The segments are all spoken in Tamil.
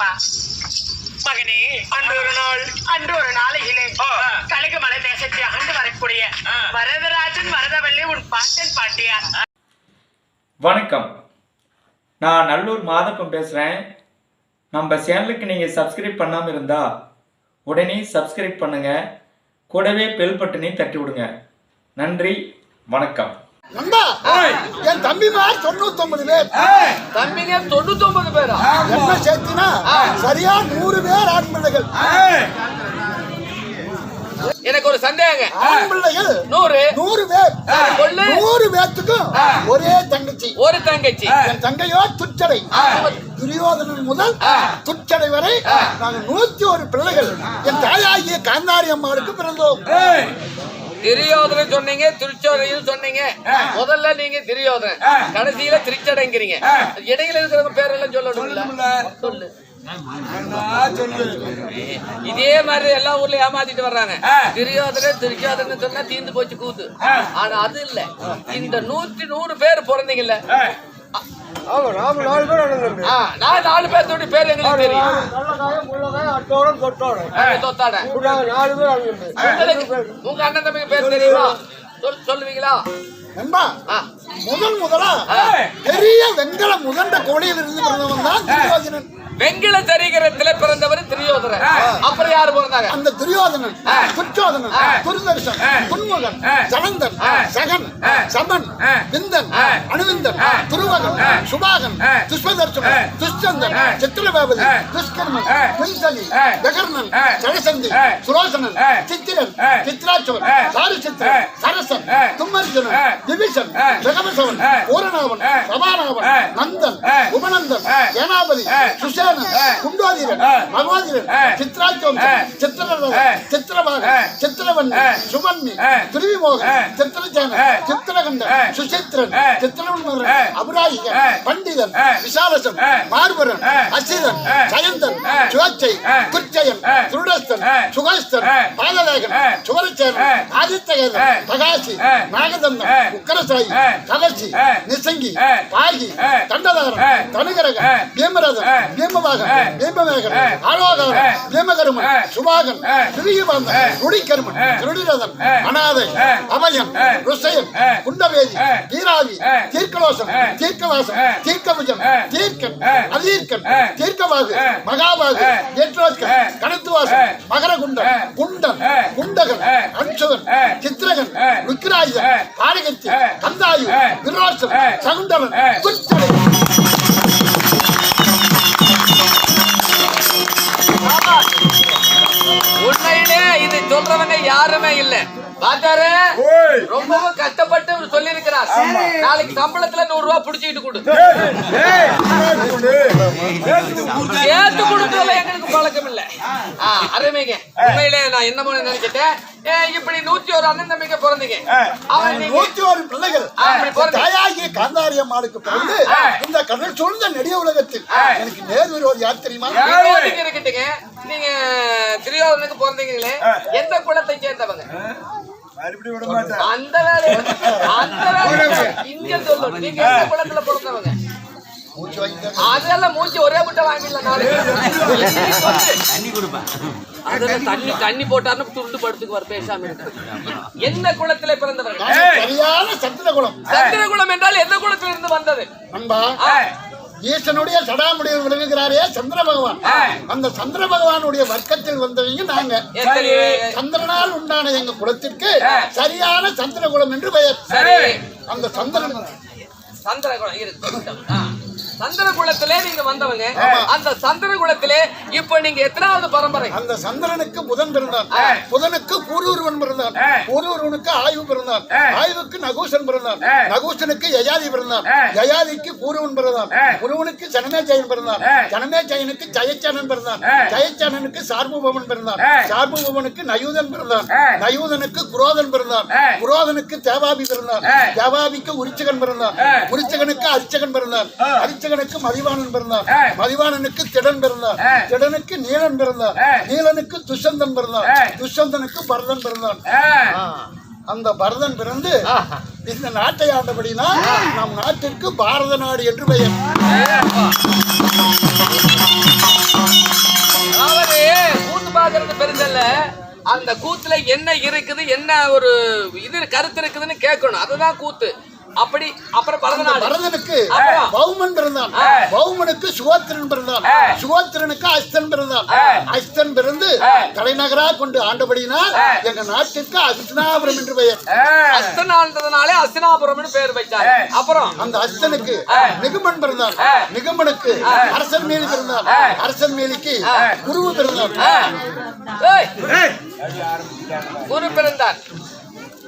அப்பா மகனே அன்று ஒரு நாள் அன்று ஒரு நாளையிலே கழுகு மலை தேசத்தை அகண்டு வரக்கூடிய வரதராஜன் வரதவல்லி உன் பாட்டன் பாட்டியார். வணக்கம். நான் நல்லூர் மாதப்பன் பேசுகிறேன் நம்ம சேனலுக்கு நீங்கள் சப்ஸ்கிரைப் பண்ணாமல் இருந்தால் உடனே சப்ஸ்கிரைப் பண்ணுங்கள் கூடவே பெல் பட்டனையும் தட்டி விடுங்க நன்றி வணக்கம். நண்பா என் தம்பிமார் தொண்ணூத்தி ஒன்பது பேர் தம்பிங்க தொண்ணூத்தி ஒன்பது பேரா என்ன சேர்த்தினா சரியா நூறு பேர் ஆண் பிள்ளைகள். எனக்கு ஒரு சந்தேகங்க. ஆண் பிள்ளைகள் நூறு. நூறு பேர். கொள்ளு. நூறு பேர்த்துக்கும் ஒரே தங்கச்சி. ஒரு தங்கச்சி. என் தங்கையோ துச்சடை. துரியோதனன் முதல் துச்சடை வரை நாங்கள் நூத்தி ஒரு பிள்ளைகள். என் தாயாகிய காந்தாரி அம்மாவுக்கு பிறந்தோம். திரியோதனன் சொன்னீங்க திருச்சோதையும் சொன்னீங்க. முதல்ல நீங்க திரியோதனன் கடைசியில திருச்சடைங்கிறீங்க. இடையில இருக்கிறவங்க பேரெல்லாம் சொல்லணும்ல. சொல்லு இதே மாதிரி எல்லா ஊர்லயும் ஏமாத்திட்டு வர்றாங்க. திரியோதனன் திருச்சோதனன் சொன்னா தீந்து போச்சு கூத்து. ஆனா அது இல்ல. இந்த நூத்தி நூறு பேர் பிறந்தீங்கல்ல ஆ, நான் நாலு பேர்த்தோட பேர் எங்களுக்கு தெரியும். ஆ, தொத்தாட. உங்களுக்கு உங்க அண்ணன் தம்பி பேர் தெரியுமா? சொல் சொல்லுவீங்களா? நண்பா. முதல் முதலா பெரிய வெங்கல முதண்ட கோழியில் இருந்து பிறந்தவன் தான் துரியோதனன். வெங்கில சரிகரத்துல பிறந்தவர் திரியோதரன். அப்புறம் யாரு பிறந்தாங்க? அந்த துரியோதனன் துச்சோதனன் துர்தர்ஷன் துன்முகன் ஜலந்தன் சகன் சமன் விந்தன் அணுவிந்தன் துருவகன் சுபாகன் துஷ்பதர்ஷன் துஷ்சந்தன் சித்திரபாபதி துஷ்கர்மன் பின்சலி ஜகர்ணன் ஜலசந்தி சுரோசனன் சித்திரன் சித்ராச்சவன் சாருசித்திரன் சரசன் தும்மர்ஜுனன் விபீஷன் ஜெகமசவன் பூரணாவன் சபானாவன் நந்தன் உபநந்தன் சேனாபதி சுசேனன் குண்டோதீரன் மகோதீரன் சித்ராச்சவன் சித்திரரதன் சித்திரபாகன் சித்திரவன் சுமன்னி துருவிமோகன் சித்திரச்சேனன் சித்திரகண்டன் சுசித்திரன் சித்திரவன்மரன் அபராயிகன் பண்டிதன் விசாலசன் மார்பரன் அசிதன் ஜயந்தன் சுவாச்சை குர்ஜயன் துருடஸ்தன் சுகஸ்தன் பாலதேகன் சுவரச்சேனன் ஆதித்தகன் பகாசி நாகதந்தன் உக்கரசாயி கவசி நிசங்கி பாகி தண்டதாரன் தனுகரகன் பீமரதன் பீமபாகன் பீமவேகன் ஆலோகரன் பீமகருமன் சுபாகன் திரியுபந்தன் ருடிகருமன் திருடிரதன் அநாதை அபயன் ருசயன் குண்டவேதி தீராவி தீர்க்கலோசன் தீர்க்கவாசன் தீர்க்கபுஜன் தீர்க்கன் அதீர்க்கன் தீர்க்கவாகு மகாபாகு ஏற்றோத்கன் கணத்துவாசன் மகரகுண்டன் குண்டன் குண்டகன் அன்சுகன் சித்திரகன் விக்ராயுதன் காரகத்தி கந்தாயு விரோசன் சகுண்டவன் உண்மையிலே இது சொல்றவங்க யாருமே இல்ல. பாத்தாரு ரொம்பவும் கஷ்டப்பட்டு சொல்லி இருக்கிறார் நாளைக்கு சம்பளத்துல நூறு ரூபாய் புடிச்சிட்டு கொடு. சேர்த்து கொடுக்கறதுல எங்களுக்கு பழக்கம் இல்ல. அருமைங்க. உண்மையிலே நான் என்ன பண்ண நினைச்சிட்டேன்? இப்படி நூத்தி ஒரு அண்ணன் தம்பிங்க பிறந்தீங்க. அவன் நூத்தி ஒரு பிள்ளைகள். தாயாகிய காந்தாரி அம்மாளுக்கு பிறந்து இந்த கடல் சூழ்ந்த நெடிய உலகத்தில் எனக்கு நேர் விரோதி யார் தெரியுமா? இப்போதைக்கு இருக்கட்டுங்க. நீங்க திரியோதனுக்கு பிறந்தீங்களே? எந்த குலத்தை சேர்ந்தவங்க? அந்த வேலையை அந்த வேலையை இங்க சொல்லணும். நீங்க எந்த குலத்துல பிறந்தவங்க? மூச்சு. அதெல்லாம் மூஞ்சி ஒரே முட்டை வாங்கிடலாம் தண்ணி கொடுப்பேன் அதெல்லாம் தண்ணி தண்ணி போட்டாருன்னு துண்டு படுத்துக்கு வர பேசாம இருக்க என்ன குலத்துல பிறந்தவர்கள் சரியான சத்திர குலம் சந்திர குலம் என்றால் எந்த குலத்துல இருந்து வந்தது அன்பா ஈசனுடைய சடாமுடைய விளங்குகிறாரே சந்திர பகவான். அந்த சந்திர பகவானுடைய வர்க்கத்தில் வந்தவங்க நாங்க. சந்திரனால் உண்டான எங்க குலத்திற்கு சரியான சந்திர குலம் என்று பெயர். அந்த சந்திரன் சந்திர குலம். சந்திர குலத்திலே நீங்க வந்தவங்க அந்த சந்திர குலத்திலே இப்ப நீங்க எத்தனாவது பரம்பரை அந்த சந்திரனுக்கு புதன் பிறந்தான் புதனுக்கு பூர்வருவன் பிறந்தான் பூர்வருவனுக்கு ஆய்வு பிறந்தான் ஆய்வுக்கு நகூசன் பிறந்தான் நகூசனுக்கு யயாதி பிறந்தான் யயாதிக்கு பூர்வன் பிறந்தான் பூர்வனுக்கு ஜனமேஜயன் பிறந்தான் ஜனமேஜயனுக்கு ஜெயச்சனன் பிறந்தான் ஜெயச்சனனுக்கு சார்புபவன் பிறந்தான் சார்புபவனுக்கு நயூதன் பிறந்தான் நயூதனுக்கு குரோதன் பிறந்தான் குரோதனுக்கு தேவாபி பிறந்தான் தேவாபிக்கு உரிச்சகன் பிறந்தான் உரிச்சகனுக்கு அரிச்சகன் பிறந்தான் அரிச்சகனுக்கு மதிவாணன் பிறந்தான் மதிவாணனுக்கு திடன் பிறந்தான் திடனுக்கு நீலன் பிறந்தான் நீலனுக்கு துஷந்தன் பிறந்தான் துஷந்தனுக்கு பரதன் பிறந்தான் அந்த பரதன் பிறந்து இந்த நாட்டை ஆண்டபடினா நம் நாட்டிற்கு பாரத நாடு என்று பெயர். பெருசல்ல அந்த கூத்துல என்ன இருக்குது என்ன ஒரு இது கருத்து இருக்குதுன்னு கேட்கணும். அதுதான் கூத்து. அப்படி அப்புறம் பரதநாடு பரதனுக்கு? பௌமன் பிறந்தான். பௌமனுக்கு சுகோத்திரன் பிறந்தான். சுகோத்திரனுக்கு அஸ்தன் பிறந்தான். அஸ்தன் பிறந்து தலைநகரா கொண்டு ஆண்டபடியினால் எங்க நாட்டுக்கு அஸ்தனாபுரம் என்று பெயர். அஸ்தனான்றதுனாலே அஸ்தினாபுரம்னு பேர் வச்சாரு அப்புறம்? அந்த அஸ்தனுக்கு நிகமன் பிறந்தான். நிகமனுக்கு அரசன் மேலி பிறந்தான். அரசன் மேலிக்கு குருவு பிறந்தான். குரு பிறந்தார்.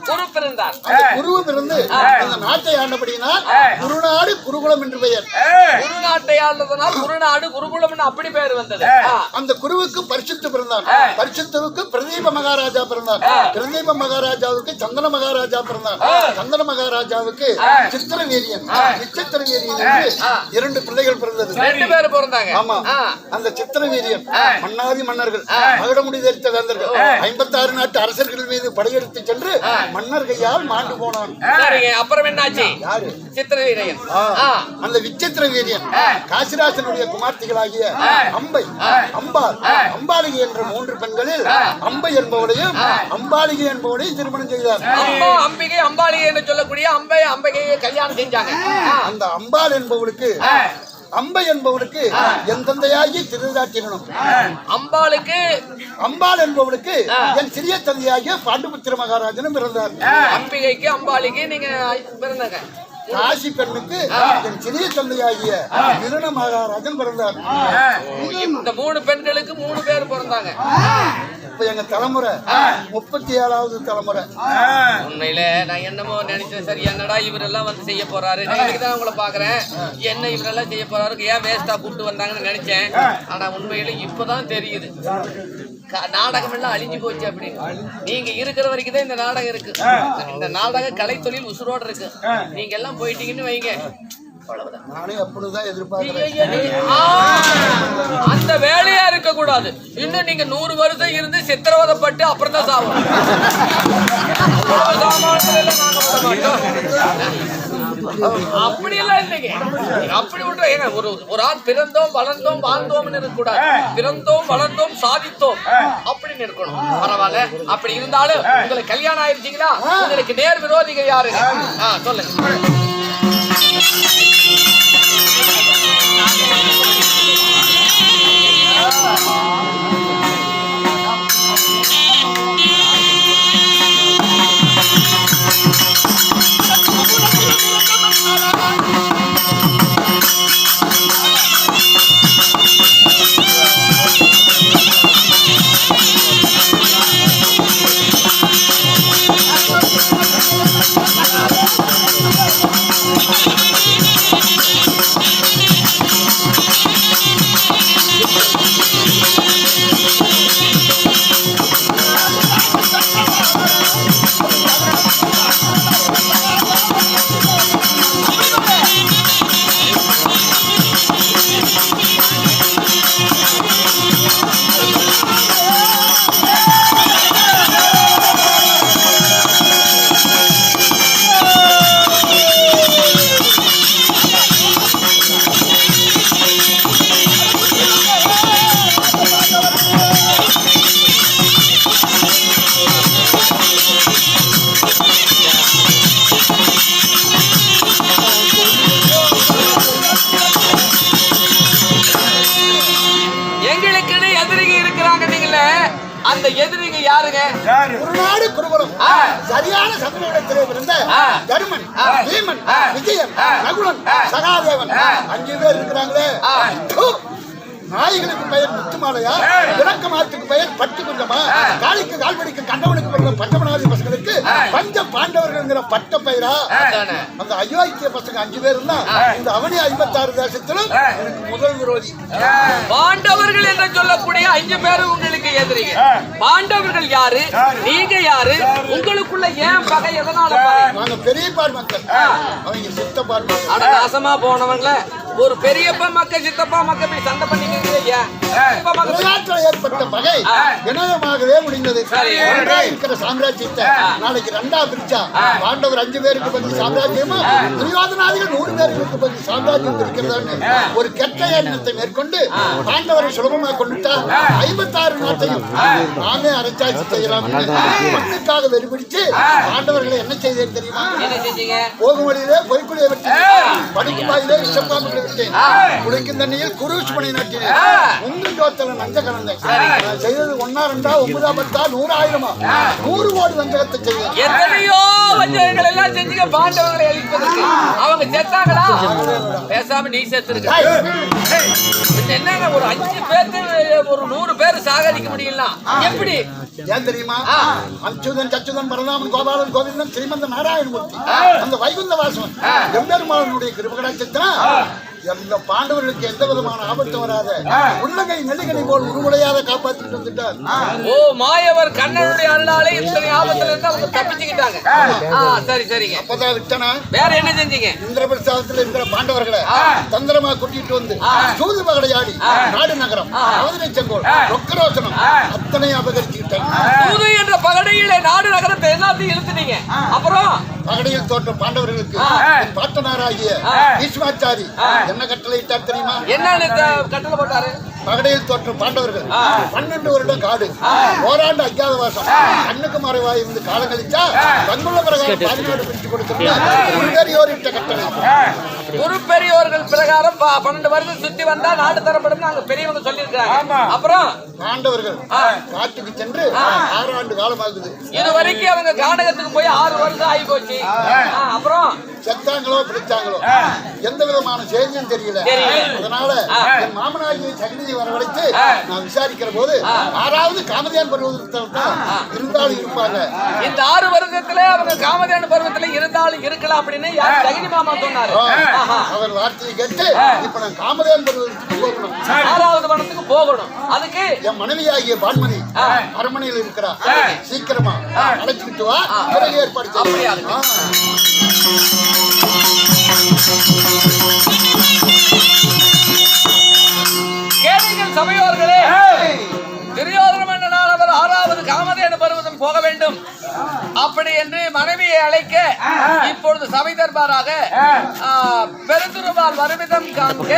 குரு பிறந்தார் குருவு பிறந்து அந்த நாட்டை ஆண்டபடியினால் குருநாடு குருகுலம் என்று பெயர். குரு நாட்டை ஆள்றதுனால் குருநாடு குருகுலம்னு அப்படி பேர் வந்தது. அந்த குருவுக்கு பரிசுத்து பிறந்தான். பரிசுத்துவுக்கு பிரதீப மகாராஜா பிறந்தான். பிரதீப மகாராஜாவுக்கு சந்தன மகாராஜா பிறந்தான். சந்தன மகாராஜாவுக்கு சித்திர வீரியன் நிச்சத்திர வீரியன் என்று இரண்டு பிள்ளைகள் பிறந்தது. ரெண்டு பேர் பிறந்தாங்க. ஆமா. அந்த சித்திர வீரியன் மன்னாதி மன்னர்கள் மகுடமுடி தரித்த வேந்தர்கள் ஐம்பத்தி ஆறு நாட்டு அரசர்கள் மீது படையெடுத்து சென்று மன்னர் கையால் மாண்டு போனான். அப்புறம் என்னாச்சு? யாரு? சித்திர வீரையன். அந்த விசித்திர வீரியன் காசிராசனுடைய குமார்த்திகளாகிய அம்பை அம்பாள் அம்பாலிகை என்ற மூன்று பெண்களில் அம்பை என்பவளையும் அம்பாலிகை என்பவளையும் திருமணம் செய்தார். அம்பா அம்பிகை அம்பாளிகை என்று சொல்லக்கூடிய அம்பை அம்பிகையை கல்யாணம் செஞ்சாங்க. அந்த அம்பாள் என்பவளுக்கு அம்பை என்பவளுக்கு என் தந்தையாகி திருவிழாட்டினும் அம்பாளுக்கு அம்பாள் என்பவளுக்கு என் சிறிய தந்தையாகிய பாண்டுபுத்திர மகாராஜனும் பிறந்தார். அம்பிகைக்கு அம்பாளிக்கு நீங்க பிறந்தாங்க காசி பெண்ணுக்கு என் சிறிய தந்தையாகிய திருண மகாராஜன் பிறந்தார். இந்த மூணு பெண்களுக்கு மூணு பேர் பிறந்தாங்க. இப்ப எங்க தலைமுறை. முப்பத்தி ஏழாவது தலைமுறை. உண்மையில நான் என்னமோ நினைச்சேன். சரி என்னடா இவரெல்லாம் வந்து செய்ய போறாரு? தான் உங்களை பாக்குறேன் என்ன இவரெல்லாம் செய்ய போறாரு? ஏன் வேஸ்டா கூப்பிட்டு வந்தாங்கன்னு நினைச்சேன். ஆனா உண்மையில இப்பதான் தெரியுது. நாடகம் எல்லாம் அழிஞ்சு போச்சு அப்படின்னு நீங்க இருக்கிற வரைக்கும் தான் இந்த நாடகம் இருக்கு. இந்த நாடக கலைத்தொழில் உசுரோட இருக்கு. நீங்க எல்லாம் போயிட்டீங்கன்னு வைங்க. நானே அப்படிதான் எதிர்பார்க்கிறேன். அந்த வேலையா இருக்க கூடாது இன்னும் நீங்க நூறு வருஷம் இருந்து சித்திரவதப்பட்டு அப்புறம் தான் சாவணும். அப்படி எல்லாம் இல்லைங்க. அப்படி விட்டு ஏங்க ஒரு ஒரு ஆள் பிறந்தோம் வளர்ந்தோம் வாழ்ந்தோம்னு இருக்கக்கூடாது. பிறந்தோம் வளர்ந்தோம் சாதித்தோம். அப்படின்னு இருக்கணும். பரவாயில்ல. அப்படி இருந்தாலும் உங்களுக்கு கல்யாணம் ஆயிருச்சீங்களா? உங்களுக்கு நேர் விரோதிகள் யாரு சொல்லுங்க. 真 அந்த எதிரிங்க யாருங்க குருநாடு குருகுலம் ஆ. சரியான சமயத்திலே பிறந்த. தருமன். பீமன். விஜயன் ஆ. சகாதேவன். அஞ்சு பேர் இருக்கிறாங்களே. நாய்களுக்கு பெயர் முத்துமாலையா? விளக்க மாத்துக்கு பெயர் பட்டு குண்டமா காளிக்கு கால்வடிக்கு கண்டவனுக்கு பிறந்த பஞ்சமநாதி பசங்களுக்கு பஞ்ச பாண்டவர்கள்ங்கிற பட்ட பெயரா. அந்த அயோக்கிய பசங்க அஞ்சு பேர் இருந்தா இந்த அவனி ஐம்பத்தாறு தேசத்திலும் எனக்கு முதல் விரோதி. பாண்டவர்கள் என்று சொல்லக்கூடிய அஞ்சு பேரும் உங்களுக்கு எதிரிங்க பாண்டவர்கள் யாரு? நீங்க யாரு? உங்களுக்குள்ள ஏன் பகை? எதனால நாங்க பெரிய பார் மக்கள். அவங்க சித்த பார் மக்கள். அட நாசமா போனவங்கள. ஒரு பெரியப்பா மக்கள் சித்தப்பா மக்கள் போய் சண்டை Yeah. விளையாட்டில் ஏற்பட்ட பகை இணையமாகவே முடிந்தது. ஒன்றா இருக்கிற சாம்ராஜ்யத்தை நாளைக்கு ரெண்டா பிரிச்சா பாண்டவர் அஞ்சு பேருக்கு பத்தி சாம்ராஜ்யமும் துரியோதனாதிகள் நூறு பேருக்கு பத்தி சாம்ராஜ்யம் இருக்கிறதான்னு ஒரு கெட்ட எண்ணத்தை மேற்கொண்டு பாண்டவரை சுலபமாக கொண்டுட்டா ஐம்பத்தாறு நாட்டையும் நாமே அரசாட்சி செய்யலாம். மண்ணுக்காக வெறிபிடிச்சு பாண்டவர்களை என்ன செய்தேன் தெரியுமா? என்ன செஞ்சீங்க? போகும் வழியிலே பொய்க்குழியை விட்டேன் படிக்கும் வாயிலே விஷப்பாம்புகளை விட்டேன் குளிக்கும் தண்ணியில் குருஸ் மணி நட்டினேன் உங்கள் ஜோத்தல நஞ்ச கலந்தேன் செய்தது ஒன்னா ரெண்டா ஒன்பதா பத்தா நூறு ஆயிரமா நூறு கோடி வஞ்சகத்தை செய்தேன். எத்தனையோ வஞ்சகங்கள் எல்லாம் செஞ்சீங்க பாண்டவர்களை அழிப்பதற்கு. அவங்க செத்தாங்களா? பேசாம நீ செத்துருக்க. என்னங்க ஒரு அஞ்சு பேர்த்து ஒரு நூறு பேர் சாகடிக்க முடியல எப்படி? ஏன் தெரியுமா? அச்சுதன் சச்சுதன் பரதாமன் கோபாலன் கோவிந்தன் ஸ்ரீமந்த நாராயணமூர்த்தி. அந்த வைகுந்த வாசவன் எம்பெருமானுடைய கிருபகடாட்சத்தினா எந்த பாண்டவர்களுக்கு எந்த விதமான ஆபத்து வராத உள்ளங்கை நெல்லிக்கணி போல் உருவடையாத காப்பாத்திட்டு வந்துட்டார் ஓ மாயவர் கண்ணனுடைய அருளாலே இத்தனை ஆபத்துல இருந்து அவங்க தப்பிச்சுக்கிட்டாங்க. சரி சரிங்க. அப்பதான் விட்டனா வேற என்ன செஞ்சீங்க? இந்திரபிரசாதத்துல இருக்கிற பாண்டவர்களை தந்திரமா கூட்டிட்டு வந்து சூது பகடையாடி நாடு நகரம் அவதிரை செங்கோல் ரொக்கரோசனம் அத்தனை அபகரிச்சுக்கிட்டேன் புது என்ற பகடையில நாடு நகரத்தை எல்லாத்தையும் இழுத்துட்டீங்க. அப்புறம் பகடையில் தோற்ற பாண்டவர்களுக்கு பாட்டனாராகிய பீஷ்மாச்சாரி என்ன கட்டளையிட்டார் தெரியுமா? என்னன்னு த- கட்டளை போட்டாரு? பகடையில் தோற்ற பாண்டவர்கள் பன்னெண்டு வருடம் காடு ஓராண்டு அஜாதவாசம் கண்ணுக்கு மறைவாய் இருந்து காலம் கழிச்சா தங்குள்ள பிரகாரம் பதினாடு பிரிச்சு கொடுத்துருந்தோர் இட்ட கட்டளை. குரு பெரியோர்கள் பிரகாரம் ப- பன்னெண்டு வருஷம் சுத்தி வந்தா நாடு தரப்படும் நாங்க பெரியவங்க சொல்லியிருக்காங்க. அப்புறம்? பாண்டவர்கள் காட்டுக்கு சென்று ஆறாண்டு காலமாகுது இது வரைக்கும் அவங்க கானகத்துக்கு போய் ஆறு வருஷம் ஆகி போச்சு அப்புறம்? செத்தாங்களோ பிடிச்சாங்களோ? எந்த விதமான செய்தியும் தெரியல. அதனால என் மாமனாகிய சகனியை வரவழைத்து நான் விசாரிக்கிற போது ஆறாவது காமதியான் பருவத்தில் தான் இருந்தாலும் இருப்பாங்க. இந்த ஆறு வருஷத்துல அவங்க காமதேனு பருவத்துல இருந்தாலும் இருக்கலாம் அப்படின்னு யார் ஜெகனி மாமா சொன்னாரு. அவர் வார்த்தையை கேட்டு இப்ப நான் பருவத்துக்கு போகணும். ஆறாவது பணத்துக்கு போகணும். அதுக்கு? என் மனைவியாகிய பான்மணி அரண்மனையில் இருக்கிறா. சீக்கிரமா அழைச்சுக்கிட்டு வா. ஏற்பாடு அப்படியா? பருவதம் போக வேண்டும். அப்படி என்று மனைவியை அழைக்க இப்பொழுது சபை தர்பாராக பெருந்துருவால் வருமிதம் காண்க.